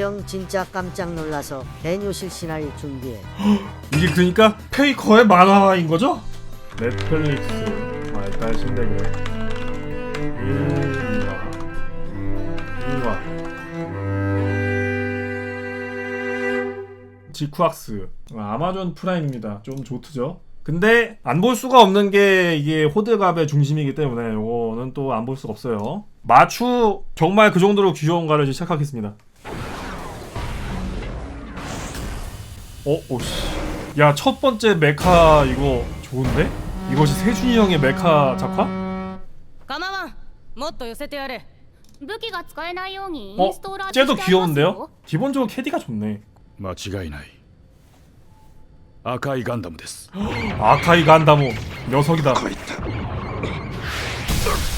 형 진짜 깜짝 놀라서 개뇨 실신할 준비해. 이게 그러니까 페이커의 만화인 거죠? 넷플릭스 아 일단 신대그 일화 일화 지쿠악스. 아, 아마존 프라임입니다. 좀 좋트죠? 근데 안 볼 수가 없는 게 이게 호들갑의 중심이기 때문에 이거는 또 안 볼 수가 없어요. 마추 정말 그 정도로 귀여운가를 시작하겠습니다 어? 오씨 야 첫 번째 메카 이거 좋은데? 이것이 세준이 형의 메카 작화? 構わんもっと寄せてやれ武器が使えないようにイ 어? ンストーラーしてあ 쟤도 ります 귀여운데요? よ 기본적으로 캐디가 좋네 間違いない赤いガンダムです 아카이 간다모 녀석이다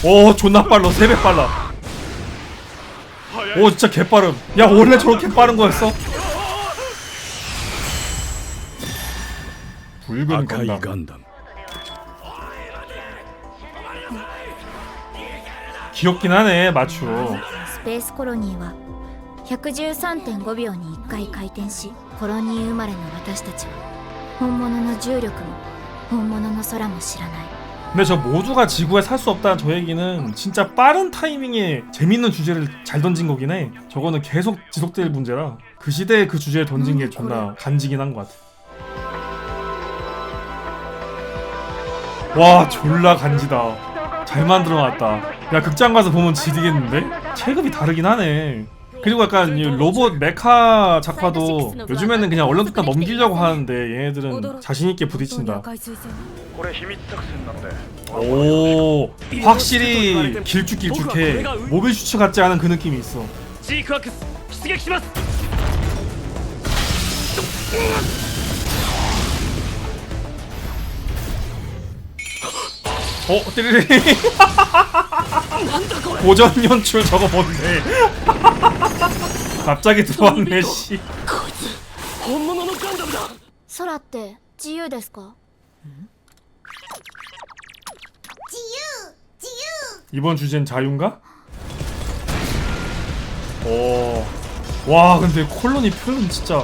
오 존나 빨라 3배 빨라 오 진짜 개빠름 야 원래 저렇게 빠른 거였어? 붉은 赤い 간다 ガンダム 귀엽긴 하네 마추 スペースコロニーは113.5秒に1回回転しコロニー生まれの私たちは本物の重力も本物の空も知らない 근데 저 모두가 지구에 살 수 없다는 저 얘기는 진짜 빠른 타이밍에 재밌는 주제를 잘 던진 거긴 해. 저거는 계속 지속될 문제라 그 시대에 그 주제를 던진 게 존나 간지긴 한 것 같아. 와 졸라 간지다. 잘 만들어놨다. 야 극장 가서 보면 지리겠는데? 체급이 다르긴 하네. 그리고 약간 이 로봇 메카 작화도 요즘에는 그냥 얼른 듣다 넘기려고 하는데 얘네들은 자신있게 부딪힌다. 오 확실히 길쭉길쭉해. 모빌 슈츠 같지 않은 그 느낌이 있어. 어 띠리리 고전 연출 저거 뭔데 갑자기 들어왔네 씨 本物のガンダムだ空って自由ですか 이번 주제는 자유인가? 오. 와 근데 콜로니 표현 진짜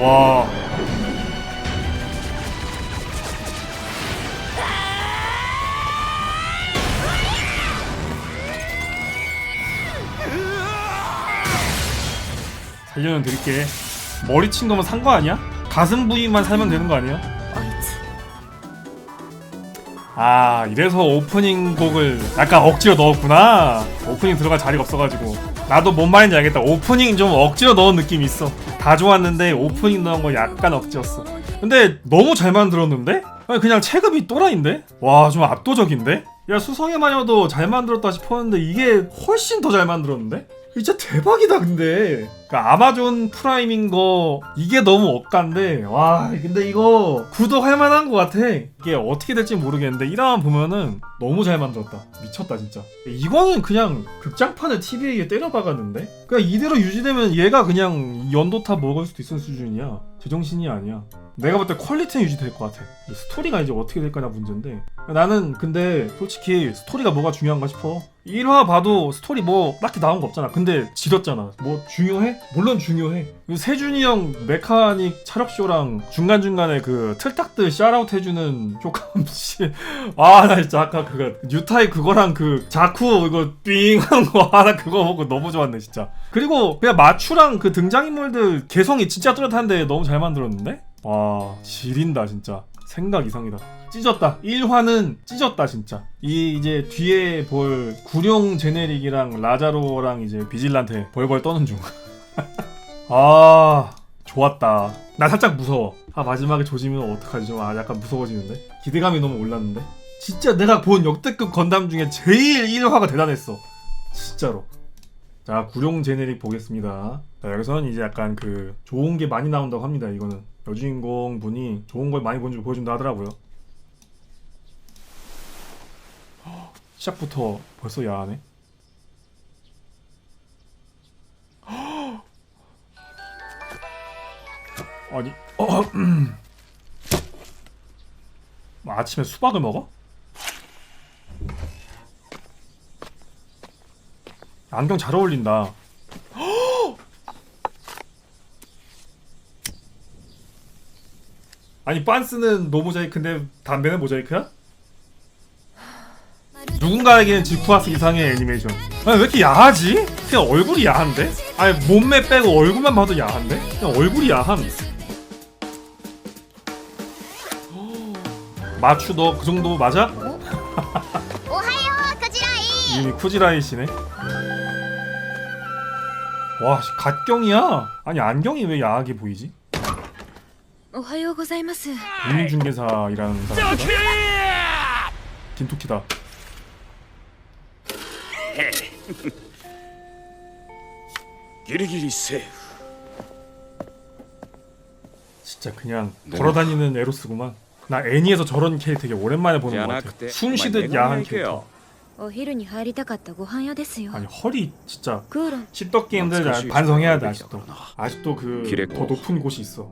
와. 살려는 드릴게. 머리 친 거면 산 거 아니야? 가슴 부위만 살면 되는 거 아니야? 아 이래서 오프닝 곡을 약간 억지로 넣었구나 오프닝 들어갈 자리가 없어가지고 나도 뭔 말인지 알겠다 오프닝 좀 억지로 넣은 느낌이 있어 다 좋았는데 오프닝 넣은 거 약간 억지였어 근데 너무 잘 만들었는데? 그냥 체급이 또라이인데? 와 좀 압도적인데? 야 수성의 마녀도 잘 만들었다 싶었는데 이게 훨씬 더 잘 만들었는데? 진짜 대박이다 근데. 그러니까 아마존 프라임인 거 이게 너무 억간데 와 근데 이거 구독할 만한 것 같아. 이게 어떻게 될지 모르겠는데 이라만 보면은 너무 잘 만들었다. 미쳤다 진짜. 이거는 그냥 극장판을 TV에 때려박았는데? 그냥 이대로 유지되면 얘가 그냥 연도타 먹을 수도 있는 수준이야. 제정신이 아니야. 내가 볼 때 퀄리티는 유지될 것 같아. 스토리가 이제 어떻게 될 거냐 문제인데. 나는 근데 솔직히 스토리가 뭐가 중요한가 싶어 1화 봐도 스토리 뭐 딱히 나온 거 없잖아. 근데 지렸잖아. 뭐 중요해? 물론 중요해. 그 세준이 형 메카닉 차력쇼랑 중간중간에 그 틀딱들 샤라웃 해주는 효과음 씨. 아, 나 진짜 아까 그거 뉴타입 그거랑 그 자쿠 이거 삥 하는 거 하나 그거 보고 너무 좋았네, 진짜. 그리고 그냥 마추랑 그 등장인물들 개성이 진짜 뚜렷한데 너무 잘 만들었는데? 와, 지린다, 진짜. 생각 이상이다. 찢었다. 1화는 찢었다 진짜. 이 이제 뒤에 볼 구룡 제네릭이랑 라자로랑 이제 비질란테 벌벌 떠는 중. 아 좋았다. 나 살짝 무서워. 아 마지막에 조지면 어떡하지 좀 아, 약간 무서워지는데. 기대감이 너무 올랐는데. 진짜 내가 본 역대급 건담 중에 제일 1화가 대단했어. 진짜로. 자 구룡 제네릭 보겠습니다. 자 여기서는 이제 약간 그 좋은 게 많이 나온다고 합니다. 이거는 여주인공 분이 좋은 걸 많이 보여준- 보여준다 하더라고요. 시작부터 벌써 야하네. 아니, 어, 음. 뭐 아침에 수박을 먹어? 안경 잘 어울린다. 아니 빤스는 노모자이크인데 담배는 모자이크야? 누군가에게는 지쿠아스 이상의 애니메이션. 아니, 왜 이렇게 야하지? 그냥 얼굴이 야한데? 아니 몸매 빼고 얼굴만 봐도 야한데? 그냥 얼굴이 야한. 마추 너 그 정도 맞아? 오하요 쿠지라이. 이름이 쿠지라이 씨네. 와 갓경이야. 아니 안경이 왜 야하게 보이지? 오하요 고사이마스. 운중개사 일하는 사람. 긴토키다. 기리기리 세프. 진짜 그냥 네. 걸어다니는 에로스구만. 나 애니에서 저런 캐릭터 오랜만에 보는 것 같아. 숨 쉬듯 야한 캐릭터. 오히르니 하리타갔다 고한야데스요. 아니 허리 진짜 씹덕 게임들 아, 반성해야 돼 아직도. 아직도 그 더 높은 곳이 있어.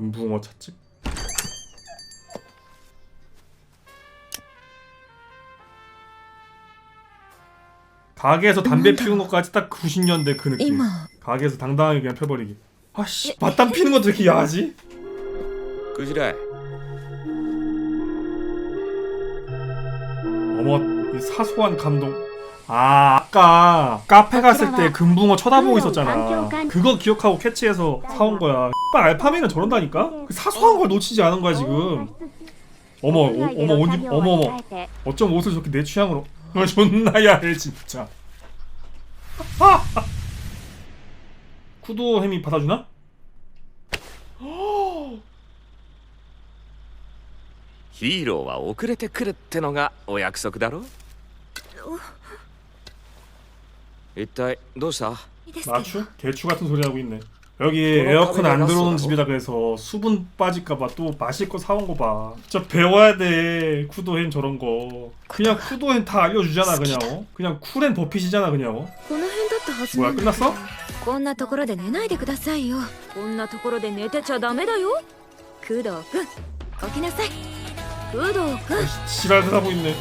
금붕어 찾지? 가게에서 담배 피우는 것까지 딱 90년대 그 느낌. 가게에서 당당하게 그냥 펴버리기. 아씨, 예. 맞담 피는 것도 이렇게 야하지? 그지래. 어머, 이 사소한 감동. 아, 아까 카페 갔을 때 금붕어 쳐다보고 있었잖아. 그거 기억하고 캐치해서 사온 거야. X발 알파미는 저런다니까? 그 사소한 걸 놓치지 않은 거야 지금. 어머, 오, 어머, 옷, 입- 어머, 어머. 어쩜 옷을 저렇게 내 취향으로? 어, 존나 야해 진짜. 쿠도 햄이 받아주나? ヒーローは遅れてくるってのがお約束だろ 一体どうしたいいですけど 마추? 개추 같은 소리 하고 있네. 여기 에어컨 안 들어오는 집이다 그래서 수분 빠질까봐 또 마실 거 사온 거 봐. 진짜 배워야 돼 쿠도햄 저런 거. 그냥 쿠도햄 다 알려주잖아 그냥. 어? 그냥 쿨앤 버핏이잖아 그냥. 어? この辺だったはず 뭐야 なんだ 끝났어? こんなところで寝ないでくださいよこんなところで寝てちゃダメだよ工藤くん起きなさい工藤くん 아이씨, 지랄을 하고 있네.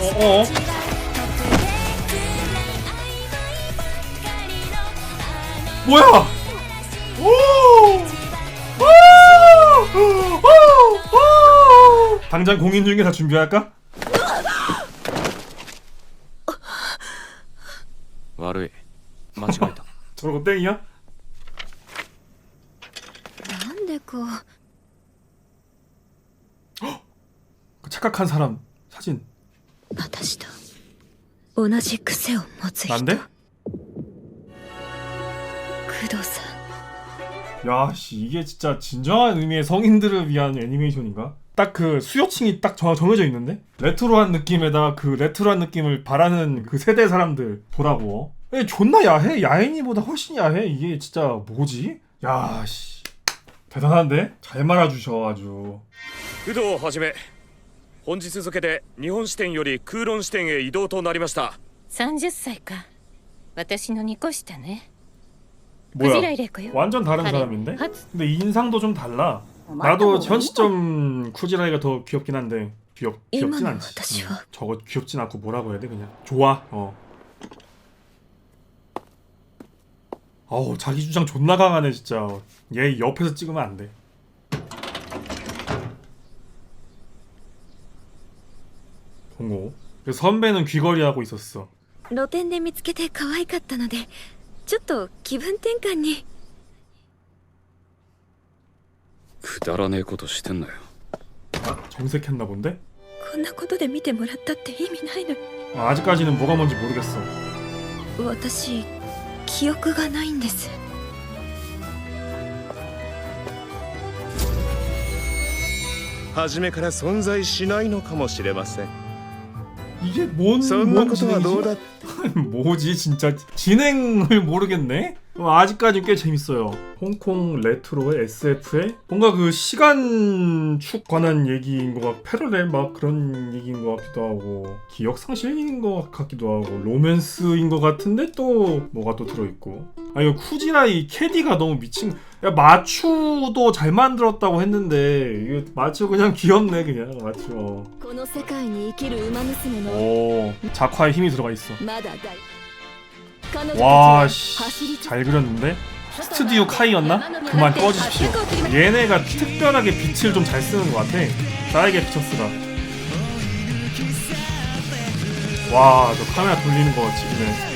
어어. 뭐야? 오! 오! 오! 오! 당장 공인중개사 준비할까? 悪い間違えた 저러고 땡이야? なんでこう 그 착각한 사람 사진 私と同じ癖を持つ人 난데? 工藤さん 야씨 이게 진짜 진정한 의미의 성인들을 위한 애니메이션인가? 딱 그 수요층이 딱 정, 정해져 있는데 레트로한 느낌에다 그 레트로한 느낌을 바라는 그 세대 사람들 보라고 에 존나 야해 야행이보다 훨씬 야해 이게 진짜 뭐지? 야씨 대단한데 잘 말아주셔 아주 工藤をはじめ本日付で日本支店より空論支店へ移動となりました30歳か私の2個下ね 뭐야 クジライレコよ 완전 다른彼 사람인데? 初 근데 인상도 좀 달라 나도 현 시점 쿠지라이가 더 귀엽긴 한데 귀엽 귀엽진 이만한 않지.私は 음, 저거 귀엽진 않고 뭐라고 해야 돼 그냥 좋아. 어. 어우 자기 주장 존나 강하네 진짜. 얘 옆에서 찍으면 안 돼. 공호. 그 선배는 귀걸이 하고 있었어. 露店で見つけて可愛かったので ちょっと気分転換にくだらねえことしてんなよ 정색했나 본데? こんなことで見てもらったって意味ないのに 아, 아직까지는 뭐가 뭔지 모르겠어. 私記憶がないんです初めから存在しないのかもしれません 이게 뭔 뭔가 노다 뭐지 진짜 진행을 모르겠네. 어, 아직까지 꽤 재밌어요. 홍콩 레트로의 SF에 뭔가 그 시간축 관한 얘기인 것 같고 패럴렐 막 그런 얘기인 것 같기도 하고 기억 상실인 것 같기도 하고 로맨스인 것 같은데 또 뭐가 또 들어있고 아 이거 쿠지라이 캐디가 너무 미친 야 마추도 잘 만들었다고 했는데 이거 마추 그냥 귀엽네 그냥 마추 어. この世界に生きる馬娘の 오 작화에 힘이 들어가 있어 まだ大彼女たち 와 は 씨, 走り 잘 그렸는데? 스튜디오 카이였나? 그만 꺼주십시오. 얘네가 특별하게 빛을 좀 잘 쓰는 것 같아. 사이게 피처스가. 와, 저 카메라 돌리는 거 지금에.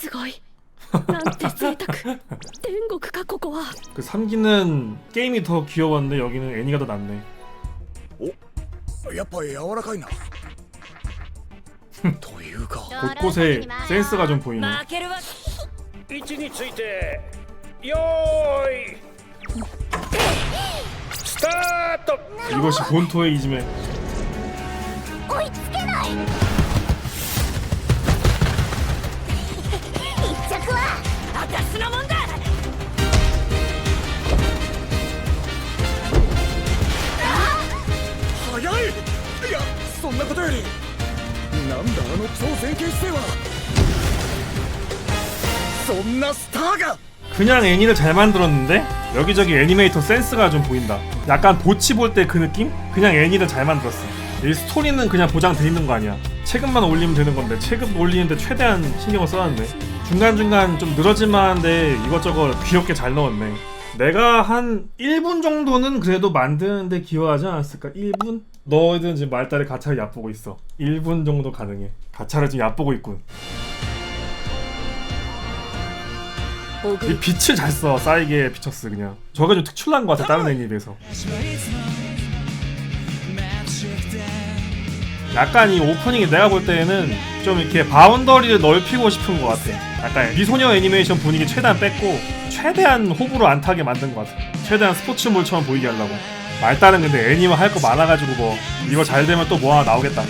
すごいなんて贅沢天国かここは 그 3기는 게임이 더 귀여웠는데 여기는 애니가 더 낫네. やっぱ柔らかいなというか 곳곳에 센스가 좀 보이네. 負けるわ位置についてよーいスタート 이것이 본토의 이지메. 追いつけない んなことよりなんだあの超前傾姿勢はそんなスターが 그냥 애니를 잘 만들었는데 여기저기 애니메이터 센스가 좀 보인다. 약간 보치 볼 때 그 느낌? 그냥 애니를 잘 만들었어. 이 스토리는 그냥 보장돼 있는 거 아니야. 체급만 올리면 되는 건데 체급 올리는데 최대한 신경을 써놨네. 중간중간 좀 늘어질만 한데 이것저것 귀엽게 잘 넣었네. 내가 한 1분 정도는 그래도 만드는데 기여하지 않았을까? 1분? 너희들은 지금 말달에 가차를 얕보고 있어. 1분 정도 가능해. 가차를 지금 얕보고 있군. 이 빛을 잘 써, 싸이게 비쳤어 그냥. 저게 좀 특출난 것 같아 다른 애니에 비해서. 약간 이 오프닝이 내가 볼 때에는 좀 이렇게 바운더리를 넓히고 싶은 것 같아. 약간 미소녀 애니메이션 분위기 최대한 뺐고 최대한 호불호 안 타게 만든 것 같아. 최대한 스포츠물처럼 보이게 하려고. 말단은 근데 애니와 할 거 많아가지고 뭐 이거 잘 되면 또 뭐 하나 나오겠다.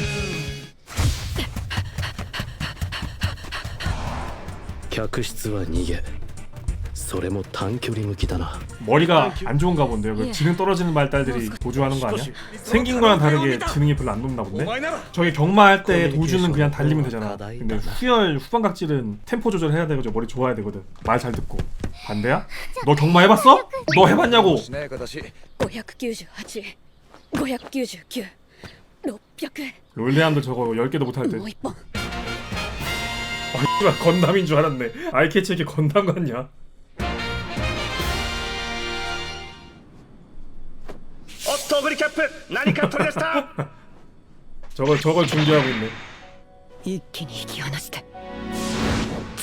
머리가 안 좋은가 본데요. 그 예. 지능 떨어지는 말달들이 어, 도주하는 거 아니야? 어, 어, 생긴 거랑 다르게 지능이 별로 안 높나 본데? 저기 경마할 때 도주는 그냥 달리면 되잖아. 근데 후열 후방각질은 템포 조절해야 되고 머리 좋아야 되거든. 말 잘 듣고. 반대야? 너 경마 해봤어? 너 해봤냐고? しなやかだし598599 600 롤레안도 저거 10개도 못할 때. もう一本 아, 씨발, 건담인 줄 알았네. 아이캐치 이게 건담 같냐? おっとオグリキャップ何か取り出した 저걸 저걸 준비하고 있네. 一気に引き離して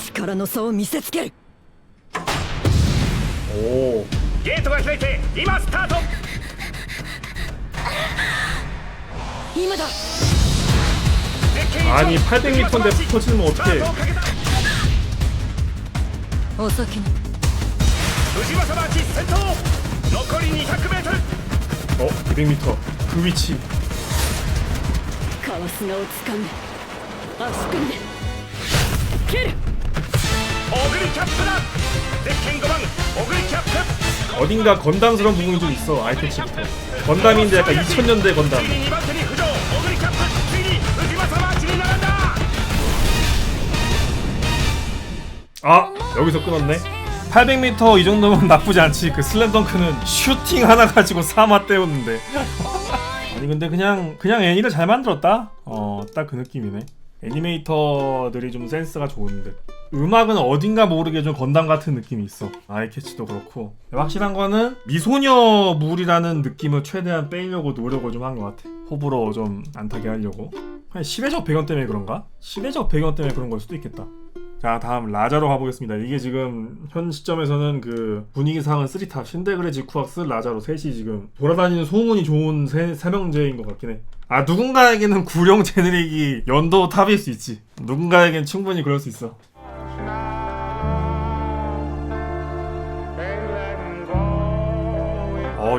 力の差を見せつける おおゲートが開いて今スタート。今だ。아니 800m 인데 터지면 어떡 해? 어서키는 어? 200m 그 위 치. 가와스나오掴んで足組んで蹴る。 어딘가 건담스러운 부분이 좀 있어 아이패치부터 건담인데 약간 2000년대 건담. 아 여기서 끊었네. 800m 이 정도면 나쁘지 않지. 그 슬램덩크는 슈팅 하나 가지고 3화 때웠는데. 아니 근데 그냥 그냥 애니를 잘 만들었다? 어 딱 그 느낌이네. 애니메이터들이 좀 센스가 좋은 듯. 음악은 어딘가 모르게 좀 건담 같은 느낌이 있어. 아이캐치도 그렇고. 확실한 거는 미소녀물이라는 느낌을 최대한 빼려고 노력을 좀 한 것 같아. 호불호 좀 안 타게 하려고. 그냥 시대적 배경 때문에 그런가? 시대적 배경 때문에 그런 걸 수도 있겠다. 자 다음 라자로 가보겠습니다. 이게 지금 현 시점에서는 그 분위기상은 3탑 신데그레 지쿠악스 라자로 셋이 지금 돌아다니는 소문이 좋은 세, 세 명제인 것 같긴 해아 누군가에게는 구령 제네릭이 연도 탑일 수 있지. 누군가에겐 충분히 그럴 수 있어 어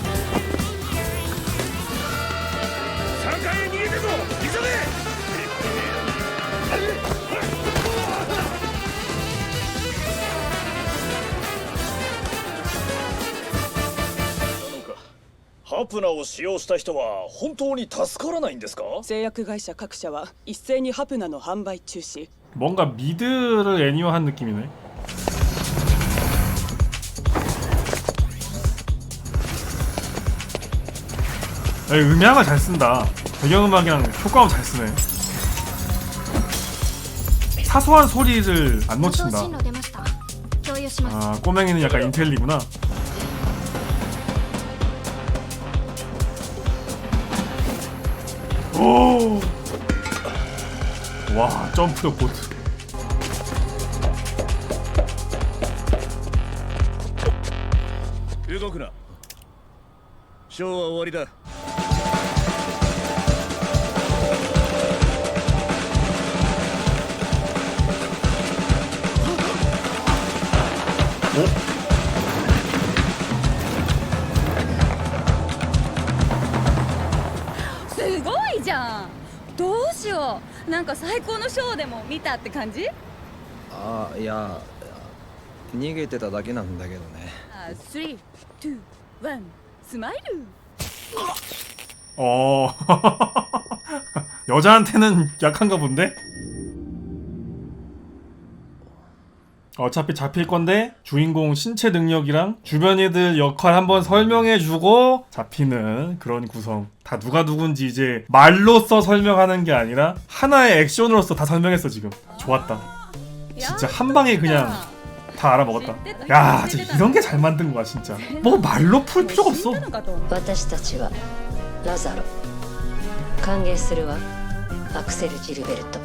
ハプナを使用した人は本当に助からないんですか製薬会社各社は一斉にハプナの販売中止 뭔가 미드를 애니화한 느낌이네 야, 이 음향을 잘 쓴다 배경음악이랑 효과음 잘 쓰네 사소한 소리를 안 놓친다 進路出ました共有します 아 꼬맹이는 약간 인텔리구나 오! 와 점프력 보트 動くなショーは終わりだ なんか最高のショーでも見たって感じあいや逃げてただけなんだけどねあ3、2、1スマイル 어 여자한테는 약한가 본데? 어차피 잡힐 건데 주인공 신체 능력이랑 주변 애들 역할 한번 설명해주고 잡히는 그런 구성 다 누가 누군지 이제 말로써 설명하는 게 아니라 하나의 액션으로서 다 설명했어 지금 좋았다 진짜 한 방에 그냥 다 알아먹었다 야 진짜 이런 게 잘 만든 거야 진짜 뭐 말로 풀 필요가 없어 知ったのかと思った私たちはラザロ歓迎するわアクセル・ジルベルト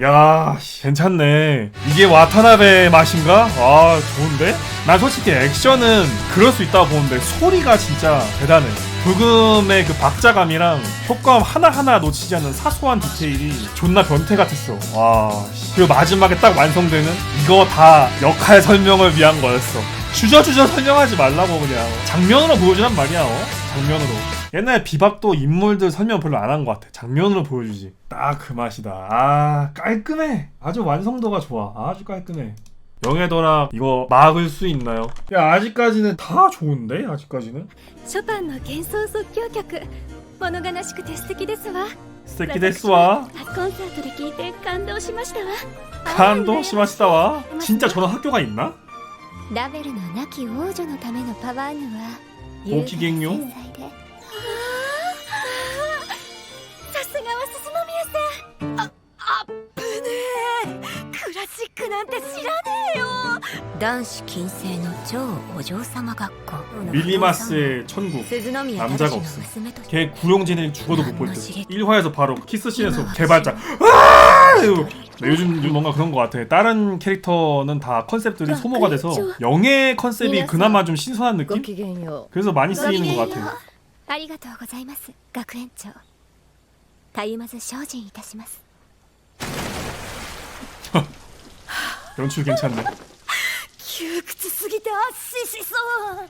야, 씨, 괜찮네. 이게 와타나베 맛인가? 아, 좋은데? 난 솔직히 액션은 그럴 수 있다고 보는데 소리가 진짜 대단해. 부금의 그 박자감이랑 효과음 하나하나 놓치지 않는 사소한 디테일이 존나 변태 같았어. 와, 씨. 그리고 마지막에 딱 완성되는 이거 다 역할 설명을 위한 거였어. 주저주저 설명하지 말라고 그냥. 장면으로 보여주란 말이야, 어? 장면으로. 옛날 비박도 인물들 설명 별로 안 한 것 같아. 장면으로 보여주지. 딱 그 맛이다. 아 깔끔해. 아주 완성도가 좋아. 아주 깔끔해. 영애도락 이거 막을 수 있나요? 야 아직까지는 다 좋은데 아직까지는 ショパンの幻想即興曲物悲しくて素敵ですわ 스테키 데스와 コンサートで聴いて感動しましたわ 칸도 시마시다와 진짜 저런 학교가 있나? ラベルの亡き王女のためのパワーヌは ご機嫌よ優雅で繊細でさすがは鈴宮さんああっぶねえクラシックなんて知らねえよ男子禁制の超お嬢様学校 밀리마스의 천국 鈴宮 남자가 正の 없어 娘と 걔 구용제는 죽어도 못 볼 듯. 1화에서 바로 키스씬에서 개발자 아! 이러고 근데 요즘 좀 뭔가 그런 것 같아. 다른 캐릭터는 다 컨셉들이 소모가 돼서 영의 컨셉이 그나마 좀 신선한 느낌? きげんよ 그래서 많이 쓰이는 것 같아. ありがとうございます学園長たゆまず精進いたします 연출 괜찮네. 窮屈すぎて圧死しそう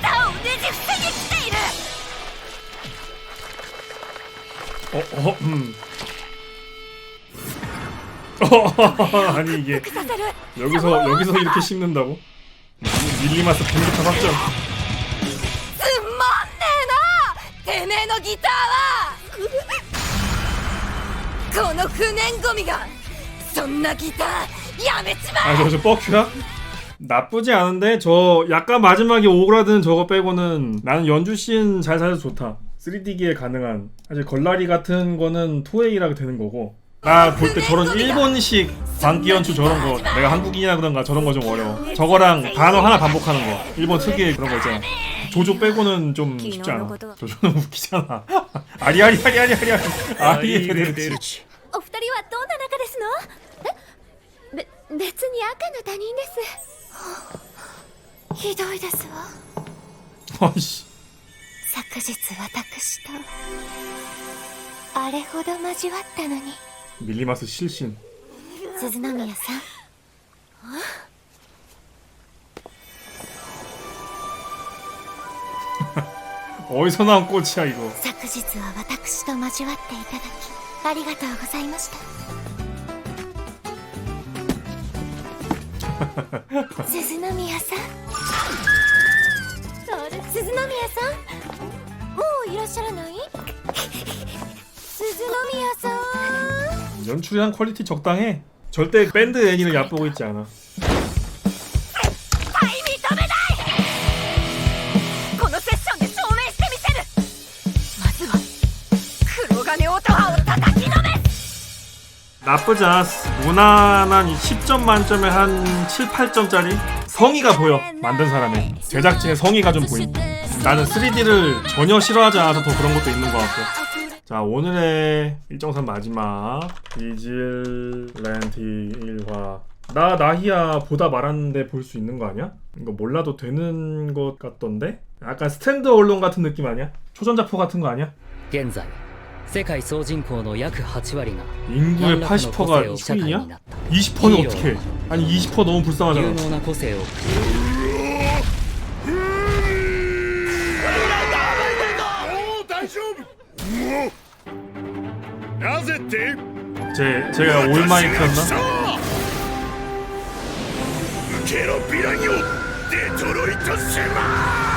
だをねじ伏せに来ている 어, 어, 음. 아니 이게 腐させる 여기서 여기서 이렇게 씹는다고? 밀리마스 공격한 확정. つまんねえなてめえのギターはこの不燃ゴミがそんなギターやめちまえ 아저저 뻐큐야? 나쁘지 않은데 저 약간 마지막에 오그라드는 저거 빼고는 나는 연주 씬 잘 살려서 좋다. 3D기에 가능한 사실 걸라리 같은 거는 토에이라고 되는 거고 나 볼 때 저런 일본식 광기 연출 저런 거 내가 한국인이라 그런가 저런 거 좀 어려워 저거랑 단어 하나 반복하는 거 일본 특유의 그런 거 있잖아 조조 빼고는 좀 쉽지 않아 조조는 웃기잖아 아리아리아리아리아리 아리에 페데르치 お二人はどんな仲ですのえべ別に赤の他人です ひどいですわ 아이씨 昨日私とあれほど交わったのに 밀리마스 실신 鈴宮さん 어디서 나온 꽃이야 이거 昨日は私と交わっていただきありがとうございました 鈴宮さんそれ鈴宮さんもういらっしゃらない鈴宮さん 연출이랑 퀄리티 적당해 절대 밴드 애니를 얕보고 있지 않아 나쁘지 않았어 무난한 이 10점 만점에 한 7, 8점짜리 성의가 보여 만든 사람의 제작진의 성의가 좀 보인 나는 3D를 전혀 싫어하지 않아서 더 그런 것도 있는 것 같고 자 오늘의 일정선 마지막 비질랜티 1화 나 나히야 보다 말았는데 볼 수 있는 거 아니야? 이거 몰라도 되는 것 같던데? 약간 스탠드 언론 같은 느낌 아니야? 초전자포 같은 거 아니야? 現在世界総人口の約8割が 인구의 何らかの個性 80%가 を社会に 흑인이야? なった 20%는 어떻게 해? 아니 20% 너무 有 불쌍하잖아 能な個性を大丈夫もうなぜって 제, 제가 올마이크였나? 受けろヴィランよデトロイト島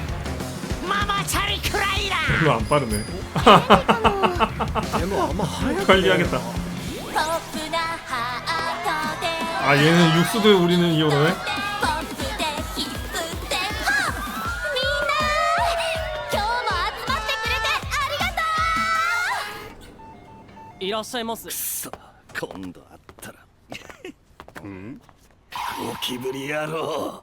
ママチャリくらいだ 별로 안 빠르네 관리하겠다 ポップなハートで 아 얘는 육수들 우리는 이어네 ポップでヒップでホッみんな今日も集まってくれてありがとういらっしゃいますくそ今度会ったらんゴキブリ野郎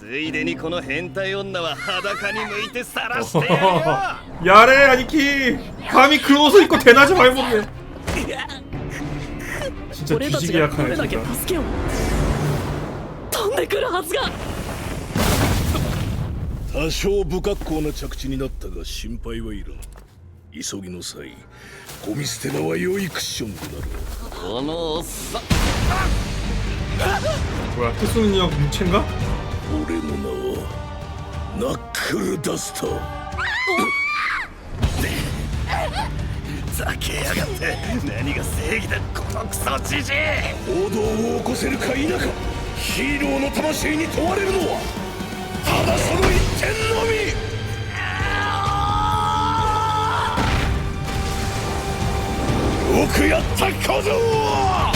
ついでにこの変態女は裸に向いて晒してやるよ 야래 아니키 감히 그 옷을 입고 대낮에 발목에 진짜 俺たち 뒤지게 がど 약하네 れだけ 진짜 助けを飛んでくるはずが多少不格好な着地になったが心配はいらん急ぎの際ゴミ捨て場は良いクッションとなるこのおっさん 뭐야 특수능력 무체인가? 俺の名はナックルダスターざけやがって。何が正義だこのクソじじい。行動を起こせるか否か。ヒーローの魂に問われるのは。ただその一点のみ。よくやった小僧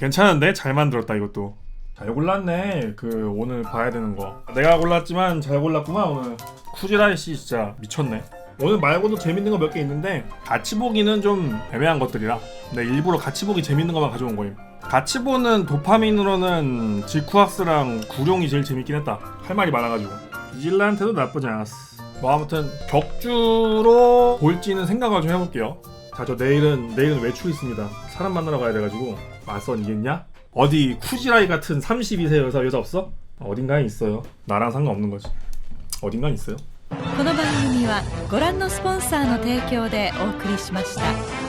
괜찮은데? 잘 만들었다 이것도. 잘 골랐네. 그 오늘 봐야 되는 거. 내가 골랐지만 잘 골랐구만 오늘. 쿠지라이 씨 진짜 미쳤네. 오늘 말고도 재밌는 거 몇 개 있는데 같이 보기는 좀 애매한 것들이라. 근데 일부러 같이 보기 재밌는 것만 가져온 거임. 같이 보는 도파민으로는 지쿠학스랑 구룡이 제일 재밌긴 했다. 할 말이 많아가지고. 이질라한테도 나쁘지 않았어. 뭐 아무튼 격주로 볼지는 생각을 좀 해볼게요. 자 저 내일은 내일은 외출 있습니다 사람 만나러 가야 돼가지고 맞선 이겠냐? 어디 쿠지라이 같은 32세 여자 여자 없어? 어딘가에 있어요 나랑 상관없는 거지 어딘가에 있어요 この番組はご覧のスポンサーの提供でお送りしました